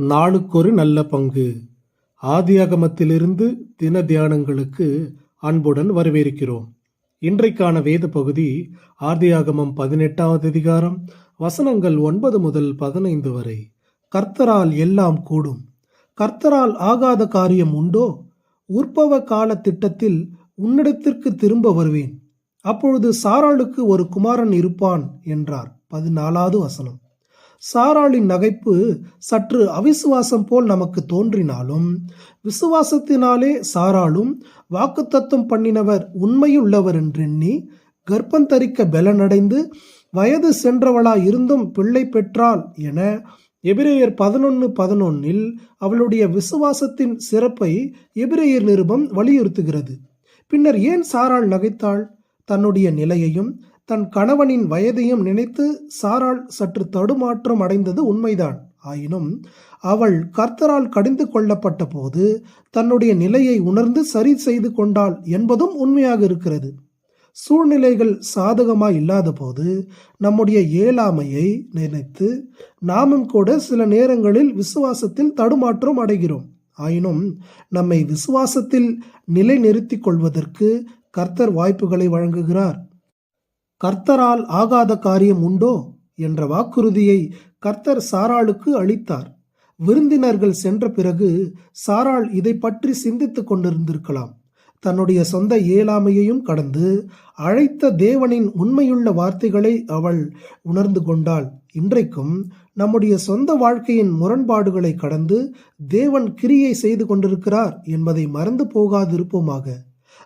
நாளுக்கொரு நல்ல பங்கு. ஆதியாகமத்திலிருந்து தின தியானங்களுக்கு அன்புடன் வரவேற்கிறோம். இன்றைக்கான வேத பகுதி ஆதியாகமம் பதினெட்டாவது அதிகாரம் வசனங்கள் ஒன்பது முதல் பதினைந்து வரை. கர்த்தரால் எல்லாம் கூடும். கர்த்தரால் ஆகாத காரியம் உண்டோ? உற்பவ கால திட்டத்தில் உன்னிடத்திற்கு திரும்ப வருவேன். அப்பொழுது சாராளுக்கு ஒரு குமாரன் இருப்பான் என்றார். பதினாலாவது வசனம். சாராளின் நகைப்பு சற்று அவிசுவாசம் போல் நமக்கு தோன்றினாலும் விசுவாசத்தினாலே சாராளும் வாக்குத்தத்தம் பண்ணினவர் உண்மையுள்ளவர் என்றெண்ணி கர்ப்பந்தரிக்க பலனடைந்து வயது சென்றவளா இருந்தும் பிள்ளை பெற்றாள் என எபிரேயர் பதினொன்று பதினொன்னில் அவளுடைய விசுவாசத்தின் சிறப்பை எபிரேயர் நிருபம் வலியுறுத்துகிறது. பின்னர் ஏன் சாராள் நகைத்தாள்? தன்னுடைய நிலையையும் தன் கணவனின் வயதையும் நினைத்து சாராள் சற்று தடுமாற்றம் அடைந்தது உண்மைதான். ஆயினும் அவள் கர்த்தரால் கடிந்து கொள்ளப்பட்ட போது தன்னுடைய நிலையை உணர்ந்து சரி செய்து கொண்டாள் என்பதும் உண்மையாக இருக்கிறது. சூழ்நிலைகள் சாதகமாக இல்லாத போது நம்முடைய இயலாமையை நினைத்து நாமும் கூட சில நேரங்களில் விசுவாசத்தில் தடுமாற்றம் அடைகிறோம். ஆயினும் நம்மை விசுவாசத்தில் நிலைநிறுத்திக் கொள்வதற்கு கர்த்தர் வாய்ப்புகளை வழங்குகிறார். கர்த்தரால் ஆகாத காரியம் உண்டோ என்ற வாக்குறுதியை கர்த்தர் சாராளுக்கு அளித்தார். விருந்தினர்கள் சென்ற பிறகு சாராள் இதை பற்றி சிந்தித்துக் கொண்டிருந்திருக்கலாம். தன்னுடைய சொந்த இயலாமையையும் கடந்து அழைத்த தேவனின் உண்மையுள்ள வார்த்தைகளை அவள் உணர்ந்து கொண்டாள். இன்றைக்கும் நம்முடைய சொந்த வாழ்க்கையின் முரண்பாடுகளை கடந்து தேவன் கிரியை செய்து கொண்டிருக்கிறார் என்பதை மறந்து போகாதிருப்போமாக.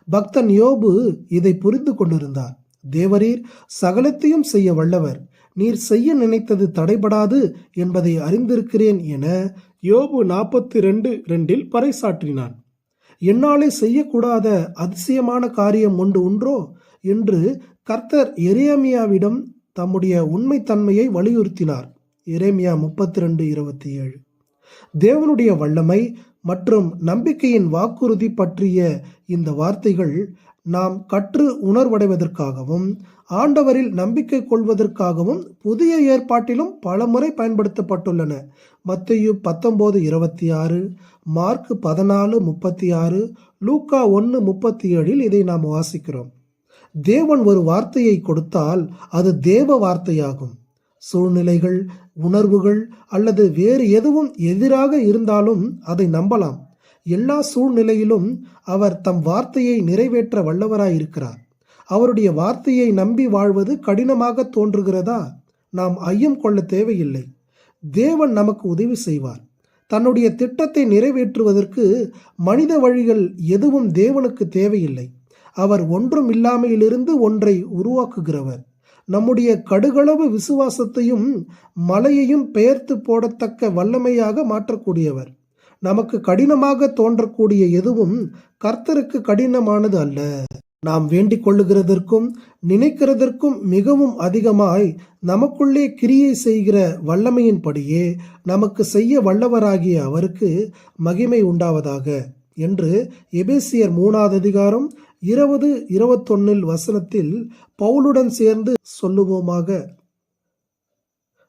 பக்தன் யோபு இதை புரிந்து கொண்டிருந்தார். தேவரீர் சகலத்தையும் செய்ய வல்லவர். நீர் செய்ய நினைத்தது தடைபடாது என்பதை அறிந்திருக்கிறேன் என யோபு நாற்பத்தி ரெண்டு ரெண்டில் பறைசாற்றினான். என்னாலே செய்யக்கூடாத அதிசயமான காரியம் ஒன்று உன்றோ என்று கர்த்தர் எரேமியாவிடம் தம்முடைய உண்மைத்தன்மையை வலியுறுத்தினார். எரேமியா முப்பத்தி ரெண்டு இருபத்தி ஏழு. தேவனுடைய வல்லமை மற்றும் நம்பிக்கையின் வாக்குறுதி பற்றிய இந்த வார்த்தைகள் நாம் கற்று உணர்வடைவதற்காகவும் ஆண்டவரில் நம்பிக்கை கொள்வதற்காகவும் புதிய ஏற்பாட்டிலும் பலமுறை பயன்படுத்தப்பட்டுள்ளன. மத்தையு பத்தொம்போது இருபத்தி ஆறு மார்க் பதினாலு முப்பத்தி ஆறு லூக்கா ஒன்று முப்பத்தி ஏழில் இதை நாம் வாசிக்கிறோம். தேவன் ஒரு வார்த்தையை கொடுத்தால் அது தேவ வார்த்தையாகும். சூழ்நிலைகள் உணர்வுகள் அல்லது வேறு எதுவும் எதிராக இருந்தாலும் அதை நம்பலாம். எல்லா சூழ்நிலையிலும் அவர் தம் வார்த்தையை நிறைவேற்ற வல்லவராயிருக்கிறார். அவருடைய வார்த்தையை நம்பி வாழ்வது கடினமாக தோன்றுகிறதா? நாம் ஐயம் கொள்ள தேவையில்லை. தேவன் நமக்கு உதவி செய்வார். தன்னுடைய திட்டத்தை நிறைவேற்றுவதற்கு மனித வழிகள் எதுவும் தேவனுக்கு தேவையில்லை. அவர் ஒன்றும் இல்லாமையிலிருந்து ஒன்றை உருவாக்குகிறவர். நம்முடைய கடுகளவு விசுவாசத்தையும் மலையையும் பெயர்த்து போடத்தக்க வல்லமையாக மாற்றக்கூடியவர். நமக்கு கடினமாக தோன்றக்கூடிய எதுவும் கர்த்தருக்கு கடினமானது அல்ல. நாம் வேண்டிக் கொள்ளுகிறதற்கும் நினைக்கிறதற்கும் மிகவும் அதிகமாய் நமக்குள்ளே கிரியை செய்கிற வல்லமையின்படியே நமக்கு செய்ய வல்லவராகிய அவருக்கு மகிமை உண்டாவதாக. என்று எபேசியர் மூணாவது அதிகாரம் இருபது இருபத்தொன்னில் வசனத்தில் பவுலுடன் சேர்ந்து சொல்லுவோமாக.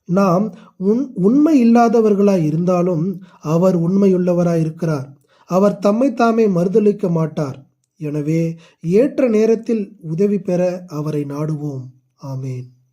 நாம் உன் உண்மை இல்லாதவர்களாய் இருந்தாலும் அவர் உண்மையுள்ளவராய் இருக்கிறார். அவர் தம்மை தாமே மறுதளிக்க மாட்டார். எனவே ஏற்ற நேரத்தில் உதவி பெற அவரை நாடுவோம். ஆமேன்.